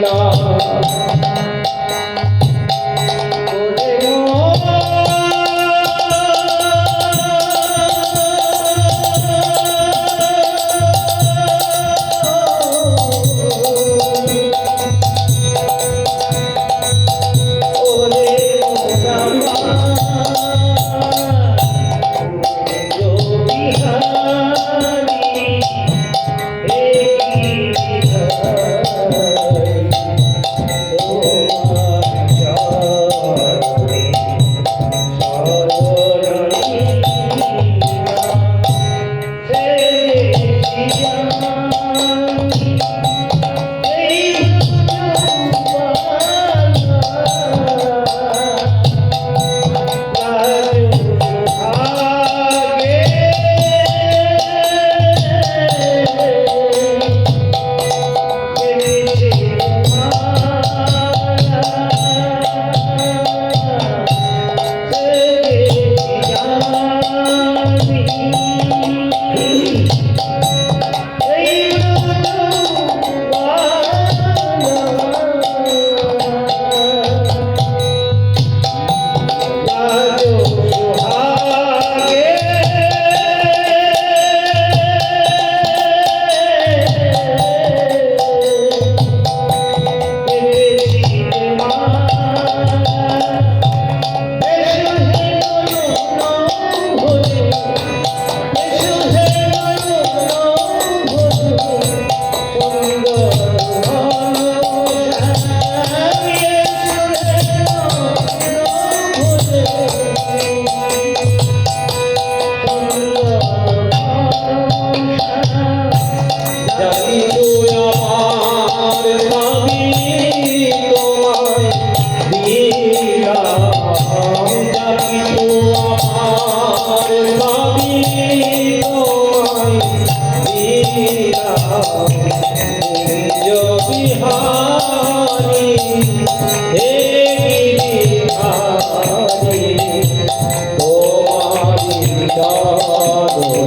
করুণা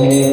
Amém.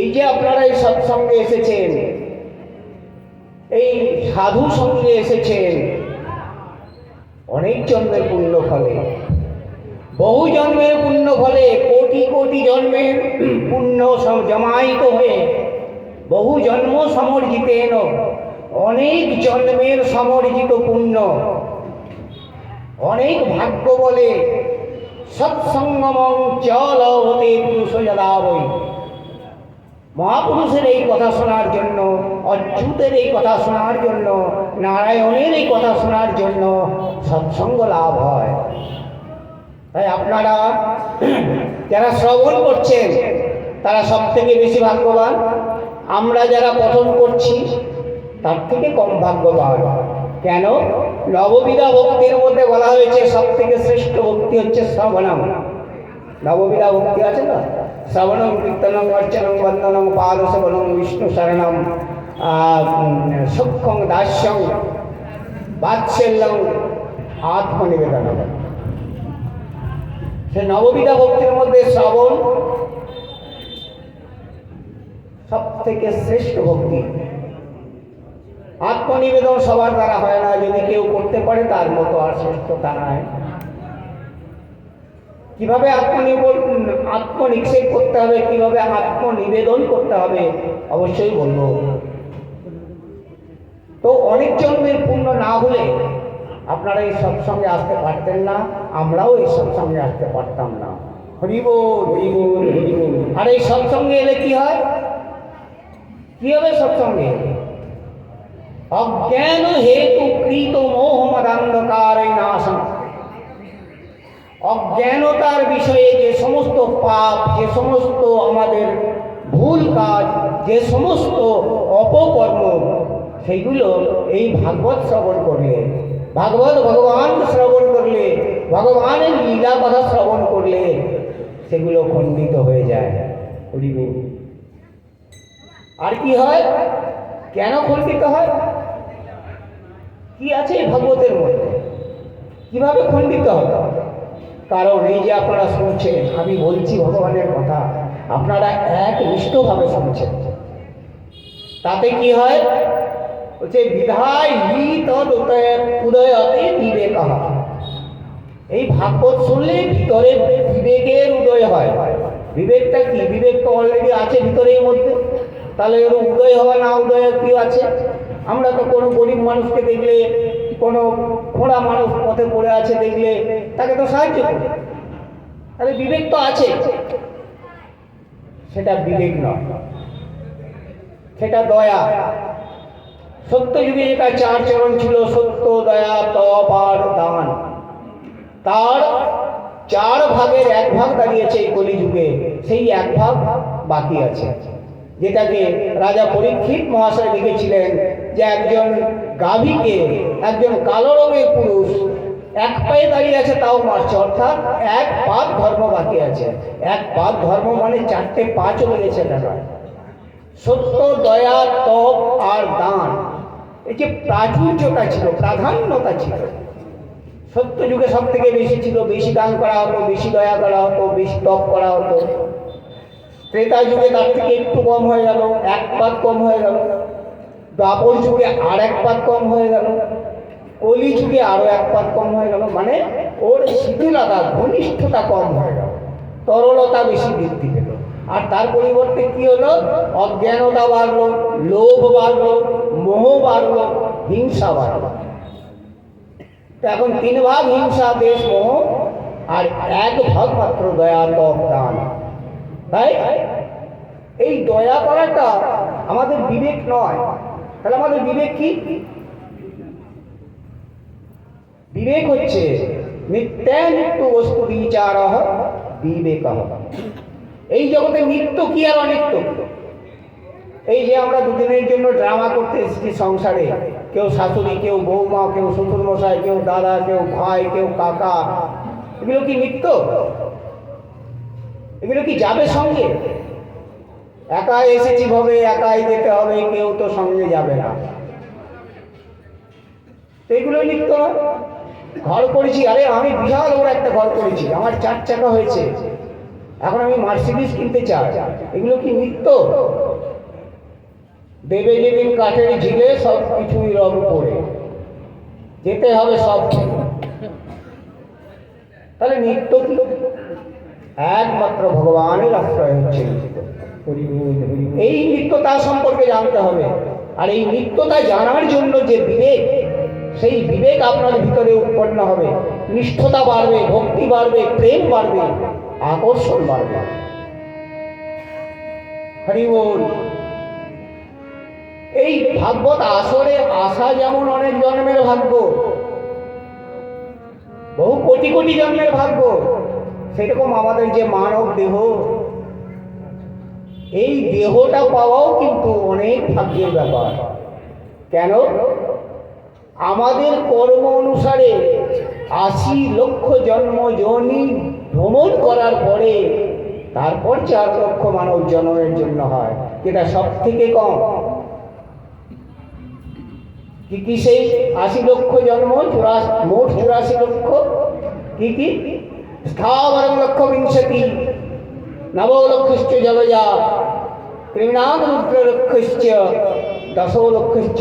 এই যে আপনারা এই সৎসঙ্গে এসেছেন, এই সাধু সঙ্গে এসেছেন, অনেক জন্মের পুণ্য ফলে, বহু জন্মের পুণ্য ফলে, কোটি কোটি জন্মের পুণ্য জমায়িত হয়ে, বহু জন্ম সমর্জিত এন অনেক জন্মের সমর্জিত পুণ্য, অনেক ভাগ্য বলে সৎসঙ্গমং চল হতে পুরুষ জলাবই মহাপুরুষের এই কথা শোনার জন্য, অচ্যুতের এই কথা শোনার জন্য, নারায়ণের এই কথা শোনার জন্য সৎসঙ্গ লাভ হয়। তাই আপনারা যারা শ্রবণ করছেন, তারা সব থেকে বেশি ভাগ্যবান। আমরা যারা পঠন করছি, তার থেকে কম ভাগ্যবান। কেন? নববিধা ভক্তির মধ্যে বলা হয়েছে সব থেকে শ্রেষ্ঠ ভক্তি হচ্ছে শ্রবণম। নববিধা ভক্তি আছে না শ্রবণম কীর্তনম অর্চনম বন্দনম পাদ শ্রবণম বিষ্ণু শরণম সূক্ষ্ম দাস্যং, বাৎসল্যং আত্মনিবেদনম সে নববিধা ভক্তির মধ্যে শ্রবণ সব থেকে শ্রেষ্ঠ ভক্তি। আত্মনিবেদন সবার দ্বারা হয় না, যদি কেউ করতে পারে, তার মতো আর শ্রেষ্ঠতা নয়। কীভাবে আত্মনিবেদন আত্মনিক্ষেপ করতে হবে, কীভাবে আত্মনিবেদন করতে হবে? অবশ্যই বলব। তো অনেক জন্মের পূর্ণ না হলে আপনারা এই সৎসঙ্গে আসতে পারতেন না, আমরাও এই সৎসঙ্গে আসতে পারতাম না। হরিবোল হরিবোল হরিবোল আর এই সৎসঙ্গে এলে কি হয়? কি হবে সৎসঙ্গে এলে অজ্ঞান হেতু কৃত মোহ মদান্ধকার নাশন অজ্ঞানতার বিষয়ে যে সমস্ত পাপ, যে সমস্ত আমাদের ভুল কাজ, যে সমস্ত অপকর্ম, সেইগুলো এই ভাগবত শ্রবণ করলে, ভাগবত ভগবান শ্রবণ করলে, ভগবানের লীলা কথা শ্রবণ করলে সেগুলো খণ্ডিত হয়ে যায়। আর কি হয়? কেন খণ্ডিত হয়? কি আছে ভাগবতের মধ্যে? কীভাবে খণ্ডিত হবে? কারণ এই যে আপনারা শুনছেন, আমি বলছি ভগবানের কথা। আপনারা এক নিষ্ঠভাবে শুনছেন। তাতে কি হয়? হচ্ছে বিধায় হি তদ উদয়তে বিবেক। এই ভাগবত শুনলে ভিতরে বিবেকের উদয় হয়। বিবেকটা কি? বিবেক তো অলরেডি আছে ভিতরের মধ্যে। তাহলে এর উদয় হওয়া না উদয় কি আছে? আমরা তো কোনো গরিব মানুষকে দেখলে কোনো খোঁড়া মানুষ পথে পড়ে আছে দেখলে তাকে তো সাহায্য করি তাহলে বিবেক তো আছে। সেটা বিবেক নয়। সেটা দয়া। সত্য যুগে যেটা চার চরণ ছিল, সত্য, দয়া, তপ আর দান। তার চার ভাগের এক ভাগ দাঁড়িয়েছে এই কলিযুগে। সেই এক ভাগ বাকি আছে। যেটাকে রাজা পরীক্ষিত মহাশয় লিখেছিলেন যে একজন গাভীকে একজন কালো রঙের পুরুষ, এক পায়ে দাঁড়িয়ে আছে তাও মারছে, অর্থাৎ এক পাদ ধর্ম বাকি আছে। এক পাদ ধর্ম মানে চারটে পা চলে গেছে দেখা সত্য, দয়া, তপ আর দান, এই যে প্রাচুর্যতা ছিল, প্রাধান্যতা ছিল। সত্য যুগে সব থেকে বেশি ছিল, বেশি দান করা হতো, বেশি দয়া করা হতো, বেশি তপ করা হতো। ত্রেতা যুগে তার থেকে একটু কম হয়ে গেল, এক পাত কম হয়ে গেল। দ্বাপর যুগে আর এক পাত কম হয়ে গেল। কলি যুগে আরও এক পাত কম হয়ে গেল। মানে ওর শিথিলতা, ঘনিষ্ঠতা কম হয়ে গেল। তরলতা বেশি বৃদ্ধি পেল। আর তার পরিবর্তে কি হলো? অজ্ঞানতা বাড়লো, লোভ বাড়লো, মোহ বাড়লো, হিংসা বাড়লো। তো এখন তিন ভাগ হিংসা, দেশ, মোহ, আর এক ভাগ মাত্র দয়া তপ দান। তাই এই দয়া করাটা আমাদের বিবেক নয়। তাহলে আমাদের বিবেক কি? বিবেক হচ্ছে নিত্যানিত্য বস্তু বিচার বিবেক এই জগতে নিত্য কি আর অনিত্য? এই যে আমরা দুদিনের জন্য ড্রামা করতে এসেছি সংসারে, কেউ শাশুড়ি, কেউ বৌমা, কেউ শ্বশুর মশাই কেউ দাদা, কেউ ভাই, কেউ কাকা, এগুলো কি নিত্য? এগুলো কি যাবে সঙ্গে? একাই এসেছি ভাবে, একাই যেতে হবে, কেউ তো সঙ্গে যাবে না। এগুলো নিত্য নয়। ঘর করেছি, আরে আমি বিশাল বড় একটা ঘর করেছি, আমার চার চাকা হয়েছে। এখন আমি মার্সিডিস কিনতে চাই, এগুলো কি নিত্য দেবে যেদিন কাঠের ঝিলে, সব কিছুই রং পড়ে যেতে হবে সব তাহলে নিত্য কি? একমাত্র ভগবানের আশ্রয় হচ্ছে। এই নিত্যতা সম্পর্কে জানতে হবে। আর এই নিত্যতা জানার জন্য যে বিবেক, সেই বিবেক আপনার ভিতরে উৎপন্ন হবে। নিষ্ঠতা বাড়বে, ভক্তি বাড়বে, প্রেম বাড়বে, আকর্ষণ বাড়বে। এই ভাগবত আসরে আসা যেমন অনেক জন্মের ভাগ্য, বহু কোটি কোটি জন্মের ভাগ্য, সেরকম আমাদের যে মানব দেহ এই দেহটা পাওয়াও কিন্তু অনেক ভাগ্যের ব্যাপার। কেন? আমাদের কর্ম অনুসারে আশি লক্ষ জন্ম জনি ভ্রমণ করার পরে তারপর চার লক্ষ মানব জন্মের জন্য হয়, যেটা সব থেকে কম। কি কি সেই আশি লক্ষ জন্ম? চুরাশি মোট চুরাশি লক্ষ। কি কি? স্থাবর লক্ষ বিংশতি নবলক্ষশ্চ জলজা। ত্রিনাগ রুদ্রলক্ষশ্চ দশলক্ষশ্চ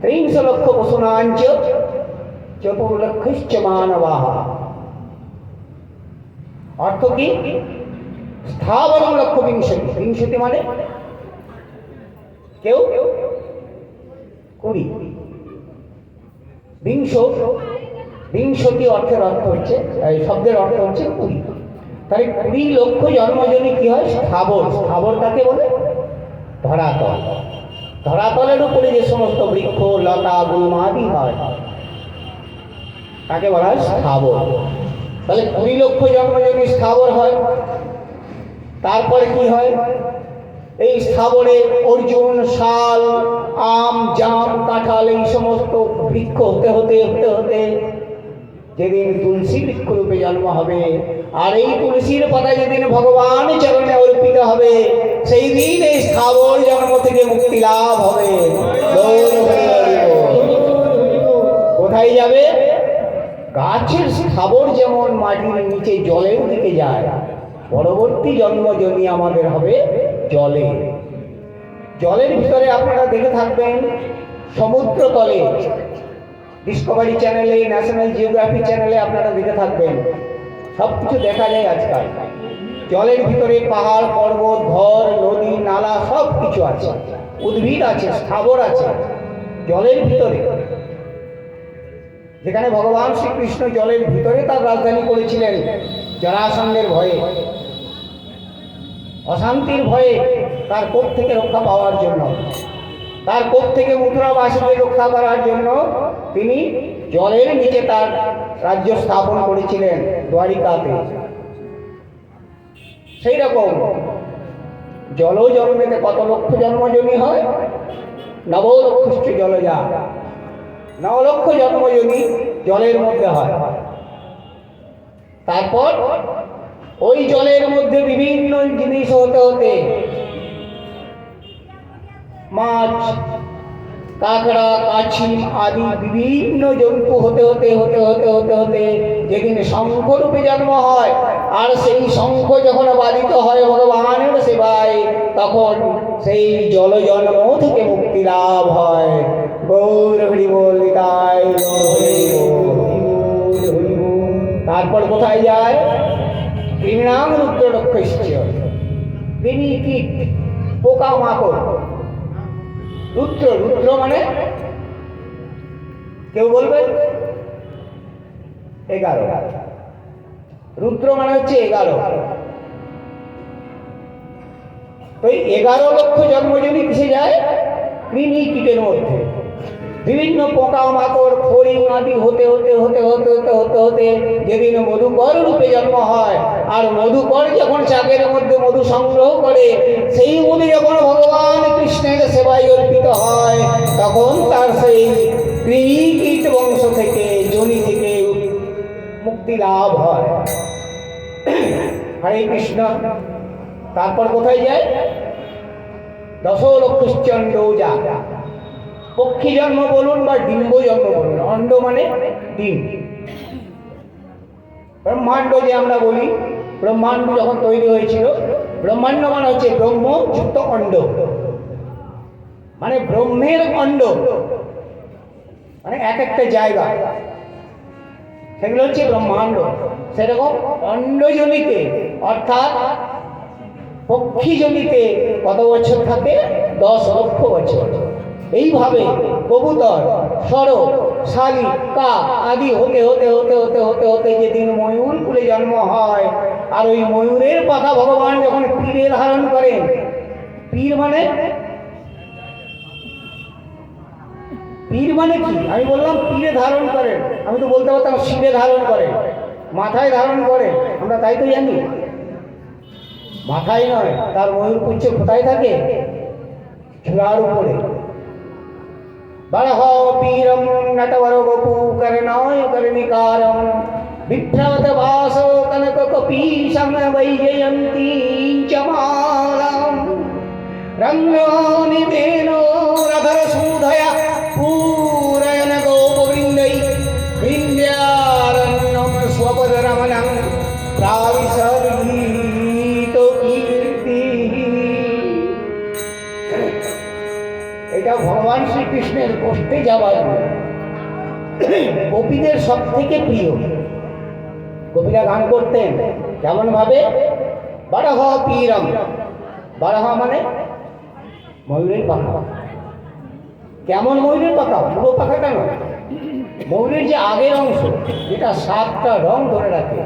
ত্রিংশ লক্ষ পশুনাঞ্চ চতুর্লক্ষশ্চ মানবাহ অর্থ কি স্থাবর লক্ষ বিংশতি বিংশতি মানে কেউ কুড়ি বিংশ বিংশতি অর্থের অর্থ হচ্ছে শব্দের অর্থ হচ্ছে কুড়ি। তাহলে কুড়ি লক্ষ জন্মজনী কি হয়? স্থাবর। স্থাবর কাকে বলে? ধরাতল। ধরাতলের উপরে যে সমস্ত বৃক্ষ, লতা গুলমাদি হয়, তাকে বলা হয় স্থাবর। তাহলে কুড়ি লক্ষ জন্ম যদি স্থাবর হয়। তারপরে কি হয়? এই স্থাবরে অর্জুন, শাল, আম, জাম, কাঁঠাল, এই সমস্ত বৃক্ষ হতে হতে হতে হতে যেদিন তুলসী বৃক্ষরূপে জন্ম হবে, আর এই তুলসীর পাতা যেদিন ভগবান চরণে অর্পিত হবে, সেই দিন এই স্থাবর জন্ম থেকে মুক্তি লাভ হবে। কোথায় যাবে গাছের স্থাবর যেমন মাটির নিচে জলের দিকে যায়, পরবর্তী জন্ম যদি আমাদের হবে জলে জলের ভিতরে আপনারা দেখে থাকবেন, সমুদ্র তলে ডিসকভারি চ্যানেলে ন্যাশনাল জিওগ্রাফি চ্যানেলে আপনারা দেখে থাকবেন। সব কিছু দেখা যায় আজকাল। জলের ভিতরে পাহাড়, পর্বত, ঘর, নদী, নালা সব কিছু আছে। উদ্ভিদ আছে, স্থাবর আছে। জলের ভিতরে। যেখানে ভগবান শ্রীকৃষ্ণ জলের ভিতরে তার রাজধানী করেছিলেন জরাসন্ধের ভয়ে। অশান্তির ভয়ে তার কোপ থেকে রক্ষা পাওয়ার জন্য। তার কোপ থেকে মথুরাবাসীকে রক্ষা করার জন্য তিনি জলের নিচে তার রাজ্য স্থাপন করেছিলেন দ্বারিকাতে। সেই রকম জল জন্মেতে কত লক্ষ জন্মজনী হয়? নবলক্ষ জলজা। নবলক্ষ জন্মজনী জলের মধ্যে হয়। তারপর ওই জলের মধ্যে বিভিন্ন জিনিস হতে হতে মাছ কাঁকড়া কাছি আদি বিভিন্ন জন্তু হতে হতে হতে হতে হতে হতে যেদিন শঙ্খরূপে জন্ম হয়, আর সেই শঙ্খ যখন বাধিত হয় ভগবানের সেবায়, তখন সেই জল জন্ম থেকে মুক্তি লাভ হয়। গৌর হরি বল তাই তারপর কোথায় যায়? কৃমিণাম রুদ্র লক্ষ্য কীট পোকা মাকড় রুদ্র রুদ্র মানে? কেউ বলবে? এগারো। রুদ্র মানে হচ্ছে এগারো। তো এগারো লক্ষ জন্ম যদি কিসে যায়? কৃমি কীটের মধ্যে। বিভিন্ন পোকা মাকড় ফড়িং আদি হতে হতে হতে হতে হতে হতে হতে যেদিন মধুকর রূপে জন্ম হয়, আর মধুকর যখন চাকের মধ্যে মধু সংগ্রহ করে, সেই মধু যখন ভগবান কৃষ্ণের সেবায় অর্পিত হয়, তখন তার সেই কৃমি বংশ থেকে জনি থেকে মুক্তি লাভ হয়। হরে কৃষ্ণ। তারপর কোথায় যায়? দশ লক্ষ চন্ড যা পক্ষী জন্ম বলুন বা ডিম্ব জন্ম বলুন অণ্ড মানে ডিম। ব্রহ্মাণ্ড যে আমরা বলি, ব্রহ্মাণ্ড যখন তৈরি হয়েছিল, ব্রহ্মাণ্ড মানে হচ্ছে ব্রহ্ম, যুক্ত অণ্ড মানে ব্রহ্মের অণ্ড মানে এক একটা জায়গা। সেগুলো হচ্ছে ব্রহ্মাণ্ড। সেরকম অণ্ডজনিতে অর্থাৎ পক্ষী জমিতে কত বছর থাকে? দশ লক্ষ বছর। এইভাবে কবুতর সরব শালি কাক আদি হতে হতে হতে হতে হতে হতে যেদিন ময়ূর কুলে জন্ম হয়, আর ওই ময়ূরের পাখা ভগবান যখন পীরে ধারণ করেন পীর মানে? পীর মানে কি? আমি বললাম পীরে ধারণ করেন, আমি তো বলতে পারতাম শিরে ধারণ করেন, মাথায় ধারণ করে আমরা তাই তো জানি। মাথায় নয়, তার ময়ূর পুচ্ছ কোথায় থাকে? চূড়ার উপরে। বরহ পীরম নটবর বপু করণায় করণিকারম বিভ্রাত ভাস কনক কপীশম বৈজয়ন্তী চমালাম রঙ্গানিতেন রধর সুধয়া শ্রীকৃষ্ণের করতে যাওয়ার গোপীদের সব থেকে প্রিয়। গোপীরা গান করতেন কেমন ভাবে বারাহ পীরম। বারাহ মানে ময়ূরের পাখা। কেমন ময়ূরের পাখা? পুরো পাখাটা নয়। ময়ূরের যে আগের অংশ, যেটা সাতটা রং ধরে রাখে,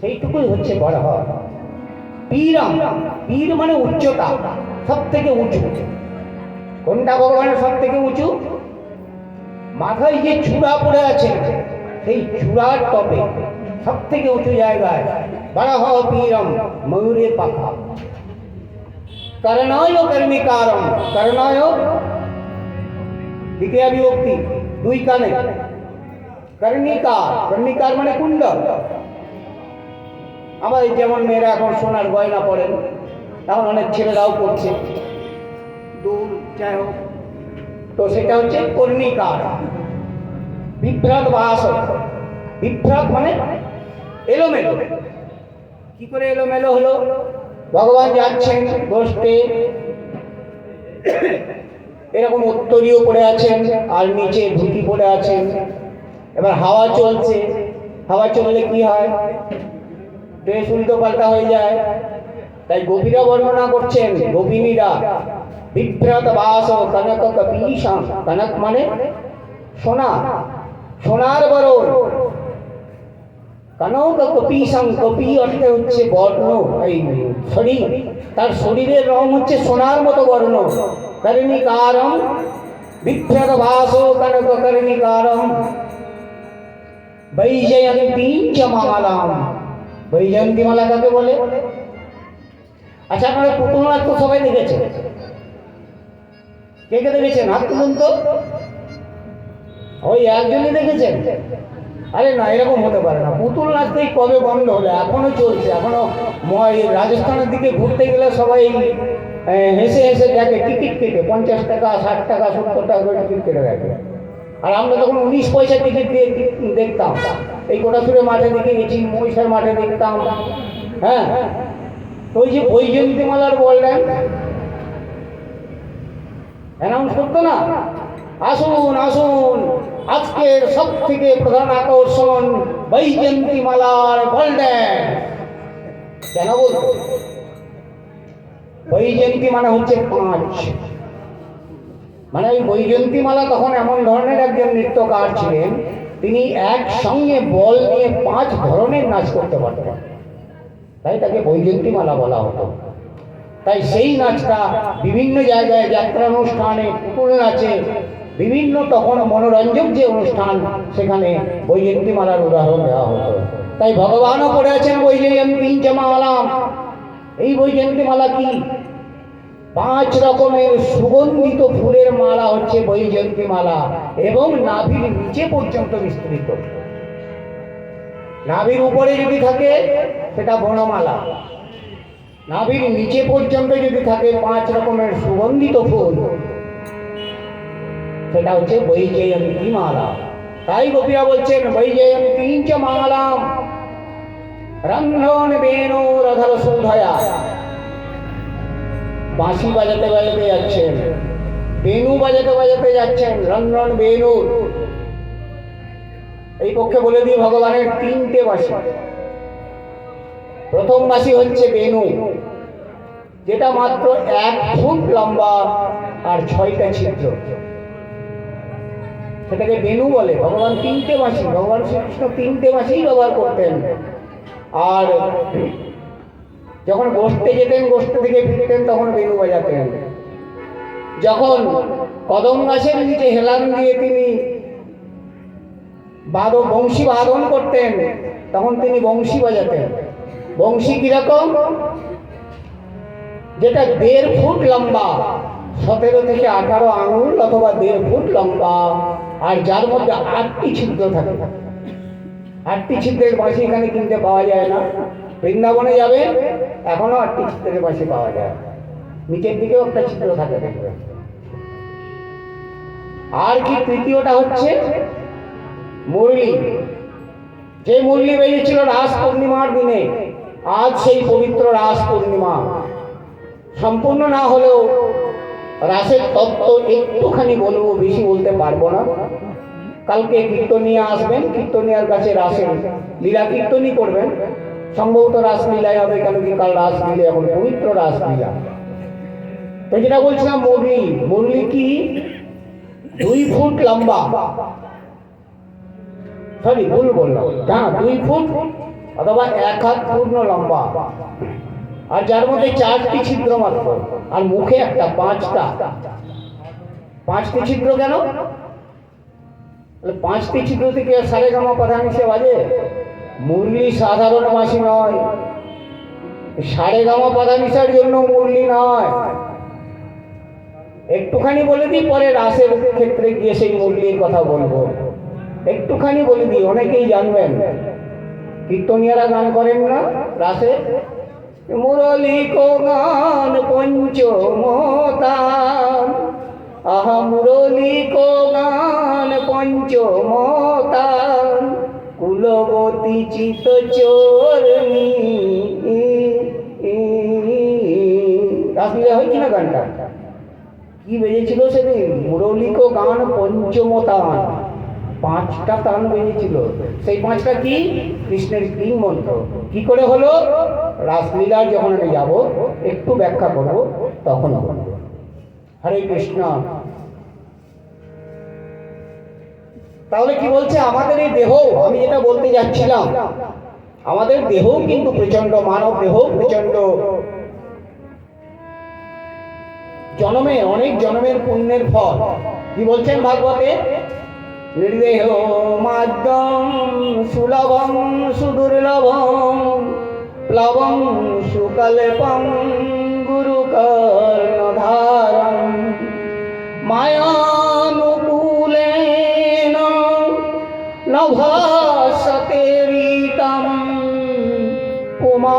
সেইটুকুই হচ্ছে বারাহ। পীরম, পীর মানে উচ্চতা সব থেকে উঁচু। কোনটা ভগবানের সব থেকে উঁচু? মাথায় যে চূড়া পড়ে আছে, সেই চূড়ার টপে সব থেকে উঁচু জায়গায় বারাহ পীরম ময়ূরের পাখা। করণায় কর্মিকারম, করণায় দ্বিতীয় বিভক্তি, দুই কানে। কর্ণিকার কর্ণিকার মানে কুণ্ডল আমাদের যেমন মেয়েরা এখন সোনার গয়না পড়েন এখন অনেক ছেলেরাও পড়ছে। দূর যাই হোক, তো সেটা হচ্ছে কর্ণিকার বিভ্রাট বাস বিভ্রাট মানে এলোমেলো। কি করে এলোমেলো হলো? ভগবান যাচ্ছেন গোষ্ঠে। এরকম উত্তরীয় পড়ে আছেন আর নিচে ধুতি পড়ে আছেন। এবার হাওয়া চলছে। হাওয়া চললে কি হয়? ড্রেস উল্টো পাল্টা হয়ে যায়। তাই গোপীরা বর্ণনা করছেন, গোপিনীরা। বিভ্রাত বাস কনক কপীশাম। কনক মানে সোনা, সোনার বরণ। কনক কপীশাম, কপি অর্থে হচ্ছে বর্ণ, এই শরীর। তার শরীরের রং হচ্ছে সোনার মতো বর্ণ। কর্ণিকারম বিভ্রাত বাস কনক কর্ণিকারম। বৈজয়ন্তী চ মালাম বৈজয়ন্তী মালা কাকে বলে? আচ্ছা আপনারা পুতুল নাচ তো সবাই দেখেছেন? কে কে দেখেছেন? হাত তুলুন তো। ওই একজনই দেখেছেন? আরে না, এরকম হতে পারে না। পুতুল নাচ তো কবে বন্ধ হলো? এখনও চলছে, এখনও রাজস্থানের দিকে ঘুরতে গেলে সবাই হেসে হেসে দেখে, টিকিট কেটে, পঞ্চাশ টাকা, ষাট টাকা, সত্তর টাকা করে টিকিট কেটে দেখে। আর আমরা তখন উনিশ পয়সা টিকিট দিয়ে দেখতাম, এই কোটাসুরে মাঠে দেখে গেছি, মহিষার মাঠে দেখতাম। হ্যাঁ? ওই যে বৈজয়ন্তীমালার বললেন অ্যানাউন্স করতো না। আসুন আসুন। আজকের সব থেকে প্রধান আকর্ষণ বৈজয়ন্তীমালার গোল্ডেন কেন বলতো বৈজয়ন্তী মানে হচ্ছে পাঁচ মানে ওই বৈজয়ন্তীমালা তখন এমন ধরনের একজন নৃত্যকার ছিলেন, তিনি একসঙ্গে বল নিয়ে পাঁচ ধরনের নাচ করতে পারতেন। তাই তাকে বৈজয়ন্তীমালা বলা হতো। তাই সেই নাচটা বিভিন্ন জায়গায় যাত্রা অনুষ্ঠানে পুতুল নাচে বিভিন্ন তখন মনোরঞ্জক যে অনুষ্ঠান, সেখানে বৈজয়ন্তীমালার উদাহরণ দেওয়া হতো। তাই ভগবানও পড়ে আছেন বৈজয়ন্তী জামালাম এই বৈজয়ন্তীমালা কি? পাঁচ রকমের সুগন্ধিত ফুলের মালা হচ্ছে বৈজয়ন্তী মালা এবং নাভির নিচে পর্যন্ত বিস্তৃত। নাভির উপরে যদি থাকে, সেটা বনমালা। নাভির নিচে পর্যন্ত যদি থাকে পাঁচ রকমের সুগন্ধিত ফুল, সেটা হচ্ছে বৈজয়ন্তী মালা তাই গোপীরা বলছেন, বৈজয়ন্তী চ মালাম। রন্ধন বেণু রধর সুধয়া বাঁশি বাজাতে বাজাতে যাচ্ছেন বেনু বাজাতে বাজাতে যাচ্ছেন, রন্ধন বেনু এই পক্ষে বলে দিই, ভগবানের তিনটে বাঁশি। প্রথম বাঁশি হচ্ছে বেনু যেটা মাত্র এক ফুট লম্বা আর ছয়টা ছিদ্র। সেটাকে বেনু বলে। ভগবান তিনটে বাঁশি, ভগবান শ্রীকৃষ্ণ তিনটে বাঁশিই ব্যবহার করতেন। আর যখন গোষ্ঠে যেতেন, গোষ্ঠ থেকে ফিরতেন, তখন বেনু বাজাতেন। যখন কদম গাছের নিচে হেলান দিয়ে তিনি বাদ বংশী বাদন করতেন, তখন তিনি বংশী বাজাতেন। বংশী কীরকম? যেটা দেড় ফুট লম্বা। সতেরো থেকে আঠারো আঙুল অথবা দেড় ফুট লম্বা। আর যার মধ্যে আটটি ছিদ্র থাকে। আটটি ছিদ্রের বাঁশি এখানে কিনতে পাওয়া যায় না। বৃন্দাবনে যাবে, এখনও আটটি ছিদ্রের বাঁশি পাওয়া যায়। নিচের দিকেও একটা ছিদ্র থাকে আর কি তৃতীয়টা হচ্ছে? মুরলি। যে মুরলি বেরিয়েছিল রাস পূর্ণিমার দিনে, আজ সেই পবিত্র রাস পূর্ণিমা। সম্পূর্ণ না হলেও রাসের তত্ত্ব একটুখানি বলব, বেশি বলতে পারব না। কালকে কীর্তনিয়া আসবেন, কীর্তনিয়ার কাছে রাসের লীলা কীর্তনই করবেন। সম্ভবত রাসলীলাই হবে কেন কি কাল রাস রাসলীলা, এখন পবিত্র রাসলীলা। তো যেটা বলছিলাম, মুরলি মুরলি কি? দুই ফুট লম্বা। সরি ভুল বললাম। হ্যাঁ দুই ফুট অথবা এক হাত পূর্ণ লম্বা। আর যার মধ্যে চারটি ছিদ্র মাত্র, আর মুখে একটা, পাঁচটা। পাঁচটি ছিদ্র কেন? পাঁচটি ছিদ্র থেকে সারে গামা প্রধান হিসেবে বাজে। মুরলি সাধারণ মাসি নয়। সারে গামা প্রধান হিসার জন্য মুরলি নয়। একটুখানি বলে দিই, পরে রাসের ক্ষেত্রে গিয়ে সেই মুরলির কথা বলব। একটুখানি বলে দিই, অনেকেই জানবেন। কীর্তনিয়ারা গান করেন না রাসে মুরলি কো গান পঞ্চমতান আহা মুরলি কো গান পঞ্চমতান কুলবতী চিত চোরনি রাসলীলা না গানটা? কি বেজেছিল সেদিন? মুরলিক গান পঞ্চমতান পাঁচটা তান বেজেছিল সেই পাঁচটা কি? কৃষ্ণের তিন মন্ত্র। কি করে হলো? রাসলীলার যখন আমি যাব, একটু ব্যাখ্যা করব, তখন হরে কৃষ্ণ। তাহলে কি বলছে? আমাদের এই দেহ, আমি যেটা বলতে যাচ্ছিলাম, আমাদের দেহ কিন্তু প্রচণ্ড মানব দেহ প্রচণ্ড জনমে, অনেক জনমের পুণ্যের ফল। কি বলছেন ভাগবতে? নির্দেহ মাদ্যম সুলভম সুদুর্লভম প্লবম সুকল্পম গুরু কর্ণধারম মায়ানুকূলেন নভা